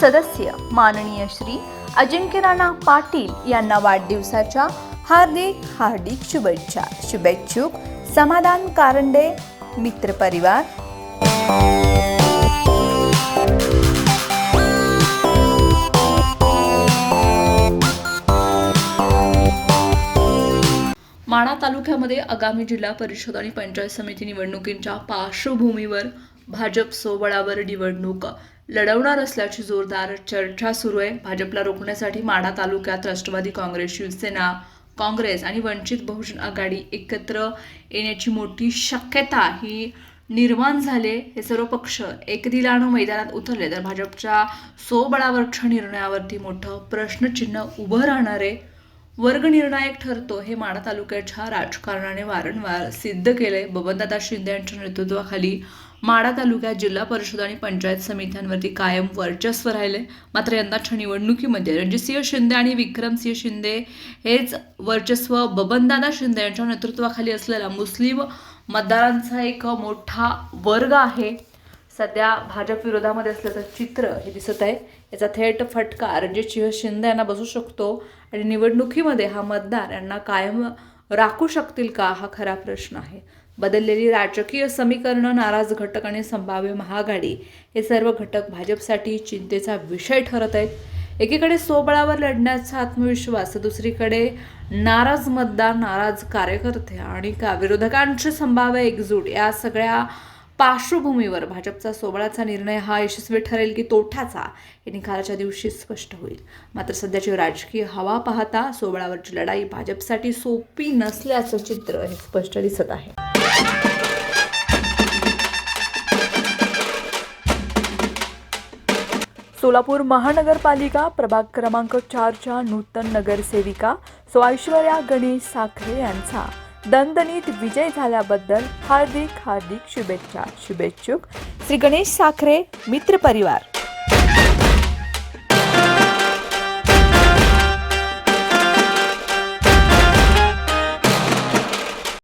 सदस्य माननीय श्री अजिंक्य राणा पाटील यांना वाढदिवसाच्या हार्दिक हार्दिक शुभेच्छा. शुभेच्छुक समाधान कारंडे मित्रपरिवार माणा तालुक्यामध्ये आगामी जिल्हा परिषद आणि पंचायत समिती निवडणुकींच्या पार्श्वभूमीवर भाजप सोबळावर निवडणूक. लढवणार असल्याची जोरदार चर्चा सुरू आहे. भाजपला रोखण्यासाठी माढा तालुक्यात राष्ट्रवादी काँग्रेस शिवसेना काँग्रेस आणि वंचित बहुजन आघाडी एकत्र येण्याची मोठी शक्यता ही निर्माण झाले हे सर्व पक्ष एकदिलानं मैदानात उतरले. तर भाजपच्या सोबळावरच्या निर्णयावरती मोठं प्रश्नचिन्ह उभं राहणार आहे. वर्गनिर्णायक ठरतो हे माढा तालुक्याच्या राजकारणाने वारंवार सिद्ध केले बबनदादा शिंदे यांच्या नेतृत्वाखाली माढा तालुक्यात जिल्हा परिषद आणि पंचायत समित्यांवरती कायम वर्चस्व राहिले मात्र यंदाच्या निवडणुकीमध्ये रणजितसिंह शिंदे आणि विक्रमसिंह शिंदे हेच वर्चस्व बबनदादा शिंदे यांच्या नेतृत्वाखाली असलेला मुस्लिम मतदारांचा एक मोठा वर्ग आहे. सध्या भाजप विरोधामध्ये असल्याचं चित्र हे दिसत आहे. याचा थेट फटका रणजितसिंह शिंदे यांना बसू शकतो आणि निवडणुकीमध्ये हा मतदार यांना कायम राखू शकतील का हा खरा प्रश्न आहे. बदललेली राजकीय समीकरणं नाराज घटक आणि संभाव्य महाआघाडी हे सर्व घटक भाजपसाठी चिंतेचा विषय ठरत आहेत. एकीकडे सोबळावर लढण्याचा आत्मविश्वास तर दुसरीकडे नाराज मतदार नाराज कार्यकर्ते आणि का विरोधकांची संभाव्य एकजूट या सगळ्या पार्श्वभूमीवर भाजपचा सोबळाचा निर्णय हा यशस्वी ठरेल की तोठाचा हे निकालाच्या दिवशी स्पष्ट होईल. मात्र सध्याची राजकीय हवा पाहता सोबळावरची लढाई भाजपसाठी सोपी नसल्याचं चित्र हे स्पष्ट दिसत आहे. सोलापूर महानगरपालिका प्रभाग क्रमांक चारच्या नूतन नगरसेविका सो ऐश्वर्या गणेश साखरे यांचा दणदणीत विजय झाल्याबद्दल हार्दिक हार्दिक शुभेच्छा. शुभेच्छुक. श्री गणेश साखरे मित्रपरिवार